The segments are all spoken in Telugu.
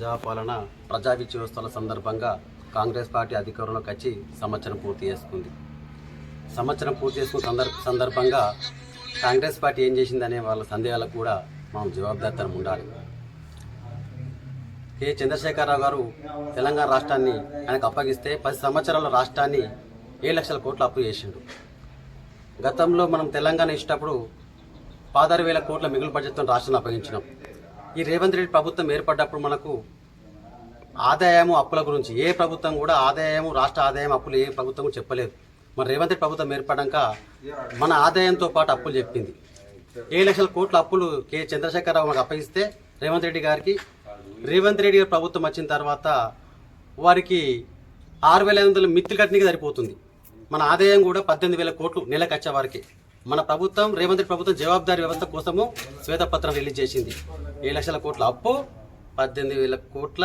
ప్రజాపాలన ప్రజా విచ్యోత్సవాల సందర్భంగా కాంగ్రెస్ పార్టీ అధికారంలోకి వచ్చి సంవత్సరం పూర్తి చేసుకుంది. సంవత్సరం పూర్తి చేసుకున్న సందర్భ సందర్భంగా కాంగ్రెస్ పార్టీ ఏం చేసిందనే వాళ్ళ సందేహాలకు కూడా మనం జవాబుదారితనం ఉండాలి. కె. చంద్రశేఖరరావు గారు తెలంగాణ రాష్ట్రాన్ని ఆయనకు అప్పగిస్తే పది సంవత్సరాల రాష్ట్రాన్ని ఏడు లక్షల కోట్లు అప్పు చేసిండు. గతంలో మనం తెలంగాణ ఇచ్చినప్పుడు పదహారు వేల కోట్ల మిగులు బడ్జెట్తో రాష్ట్రాన్ని అప్పగించినాం. ఈ రేవంత్ రెడ్డి ప్రభుత్వం ఏర్పడ్డప్పుడు మనకు ఆదాయము అప్పుల గురించి. ఏ ప్రభుత్వం కూడా ఆదాయము రాష్ట్ర ఆదాయం అప్పులు ఏ ప్రభుత్వం చెప్పలేదు. మన రేవంత్ ప్రభుత్వం ఏర్పడాక మన ఆదాయంతో పాటు అప్పులు చెప్పింది. ఏడు లక్షల కోట్ల అప్పులు కె చంద్రశేఖరరావు మనకు అప్పగిస్తే రేవంత్ రెడ్డి గారికి రేవంత్ రెడ్డి గారి ప్రభుత్వం వచ్చిన తర్వాత వారికి ఆరు వేల ఐదు వందల మిత్తులు కట్టినకి సరిపోతుంది. మన ఆదాయం కూడా పద్దెనిమిది వేల కోట్లు నెలకు వచ్చేవారికి మన ప్రభుత్వం రేవంత్ ప్రభుత్వం జవాబుదారీ వ్యవస్థ కోసము శ్వేతపత్రం రిలీజ్ చేసింది. ఏడు లక్షల కోట్ల అప్పు పద్దెనిమిది వేల కోట్ల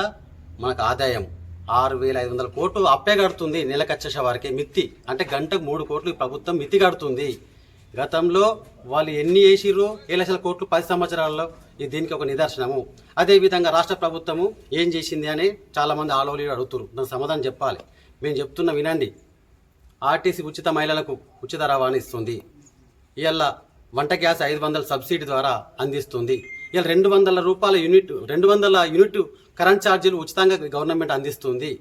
మనకు ఆదాయం ఆరు వేల ఐదు వందల కోట్లు అప్పే కడుతుంది నెలకు వచ్చేసే వారికి మిత్తి. అంటే గంటకు మూడు కోట్లు ప్రభుత్వం మిత్తి కడుతుంది. గతంలో వాళ్ళు ఎన్ని వేసిర్రు? ఏ లక్షల కోట్లు పది సంవత్సరాల్లో. ఇది దీనికి ఒక నిదర్శనము. అదేవిధంగా రాష్ట్ర ప్రభుత్వము ఏం చేసింది అని చాలామంది ఆలోచన అడుగుతారు దానికి సమాధానం చెప్పాలి. మేము చెప్తున్న వినండి. ఆర్టీసీ ఉచిత మహిళలకు ఉచిత రవాణా ఇస్తుంది. ఇవాళ వంట గ్యాస్ ఐదు వందల సబ్సిడీ ద్వారా అందిస్తుంది. ఇలా రెండు వందల రూపాయల యూనిట్ రెండు వందల యూనిట్ కరెంట్ ఛార్జీలు ఉచితంగా గవర్నమెంట్ అందిస్తుంది.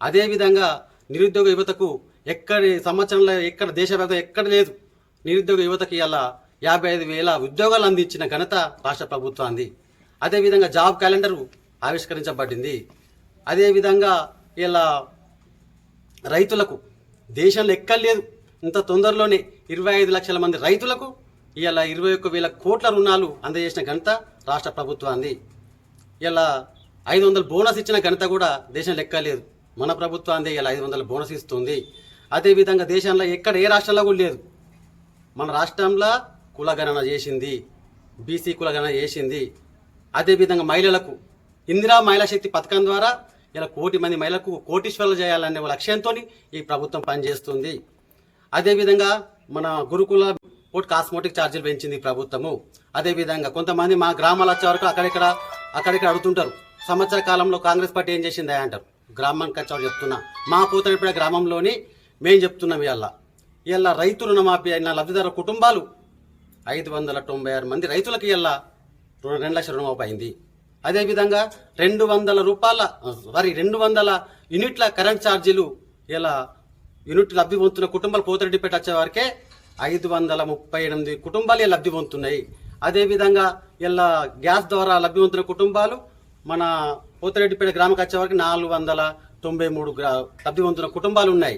అదేవిధంగా నిరుద్యోగ యువతకు ఎక్కడి సంవత్సరంలో ఎక్కడ దేశవ్యాప్తంగా ఎక్కడ లేదు. నిరుద్యోగ యువతకి ఇలా యాభై ఐదు వేల ఉద్యోగాలు అందించిన ఘనత రాష్ట్ర ప్రభుత్వాన్ని అదేవిధంగా జాబ్ క్యాలెండర్ ఆవిష్కరించబడింది. అదేవిధంగా ఇలా రైతులకు దేశంలో ఎక్కర్లేదు ఇంత తొందరలోనే ఇరవై ఐదు లక్షల మంది రైతులకు ఇలా ఇరవై ఒక్క వేల కోట్ల రుణాలు అందజేసిన ఘనత రాష్ట్ర ప్రభుత్వాన్ని. ఇలా ఐదు వందల బోనస్ ఇచ్చిన ఘనత కూడా దేశం లెక్క లేదు. మన ప్రభుత్వాన్ని ఇలా ఐదు వందల బోనస్ ఇస్తుంది. అదేవిధంగా దేశంలో ఎక్కడ ఏ రాష్ట్రంలో కూడా లేదు. మన రాష్ట్రంలో కులగణన చేసింది బీసీ కులగణన చేసింది. అదేవిధంగా మహిళలకు ఇందిరా మహిళా శక్తి పథకం ద్వారా ఇలా కోటి మంది మహిళలకు కోటీశ్వరులు చేయాలనే లక్ష్యంతో ఈ ప్రభుత్వం పనిచేస్తుంది. అదేవిధంగా మన గురుకుల ఫుడ్ కాస్మోటిక్ ఛార్జీలు పెంచింది ప్రభుత్వము. అదేవిధంగా కొంతమంది మా గ్రామాలు వచ్చే వరకు అక్కడిక్కడ అక్కడిక్కడ అడుగుతుంటారు. సంవత్సర కాలంలో కాంగ్రెస్ పార్టీ ఏం చేసిందా అంటారు. గ్రామానికి వచ్చేవాళ్ళు చెప్తున్నా. మా పూతడిపేట గ్రామంలోని మేము చెప్తున్నాం ఇవాళ ఇవాళ రైతు రుణమాఫీ అయిన లబ్ధిదారుల కుటుంబాలు ఐదు వందల తొంభై ఆరు మంది రైతులకి ఇలా రెండు లక్షల రుణమాఫీ అయింది. అదేవిధంగా రెండు వందల రూపాయల సారీ రెండు వందల యూనిట్ల కరెంట్ ఛార్జీలు ఇలా యూనిట్ లబ్ధి పొందుతున్న కుటుంబాలు పోతిరెడ్డిపేట వచ్చే వారికే ఐదు వందల ముప్పై ఎనిమిది కుటుంబాలే లబ్ధి పొందుతున్నాయి అదేవిధంగా ఇలా గ్యాస్ ద్వారా లబ్ధి పొందుతున్న కుటుంబాలు మన పోతిరెడ్డిపేట గ్రామకు వచ్చే వరకు నాలుగు వందల తొంభై మూడు గ్రా లబ్ధి పొందుతున్న కుటుంబాలు ఉన్నాయి.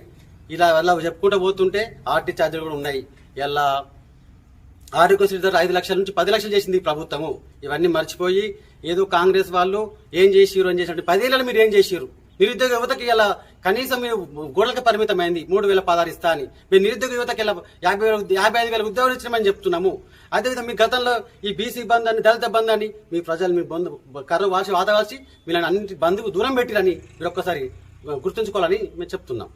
ఇలా ఇలా చెప్పుకుంటూ పోతుంటే ఆర్టీ ఛార్జీలు కూడా ఉన్నాయి. ఇలా ఆరోగ్యశ్రీ ధర ఐదు లక్షల నుంచి పది లక్షలు చేసింది ప్రభుత్వము. ఇవన్నీ మర్చిపోయి ఏదో కాంగ్రెస్ వాళ్ళు ఏం చేసిరు అని చేసినట్టు పదేళ్ళని మీరు ఏం చేసిరు నిరుద్యోగ యువతకి ఇలా కనీసం మీరు గోడలకు పరిమితమైంది మూడు వేల పదహారు ఇస్తా అని. మీరు నిరుద్యోగ యువతకి ఇలా యాభై వేల యాభై ఐదు వేల ఉద్యోగాలు ఇచ్చినామని చెప్తున్నాము. అదేవిధంగా మీ గతంలో ఈ బీసీ బంద్ అని దళిత బంద్ అని మీ ప్రజలు మీ బంధు కర్ర వాసి వాతవాల్సి వీళ్ళని అన్నింటి బంధువు దూరం పెట్టిరని మీరు ఒక్కసారి గుర్తుంచుకోవాలని మేము చెప్తున్నాం.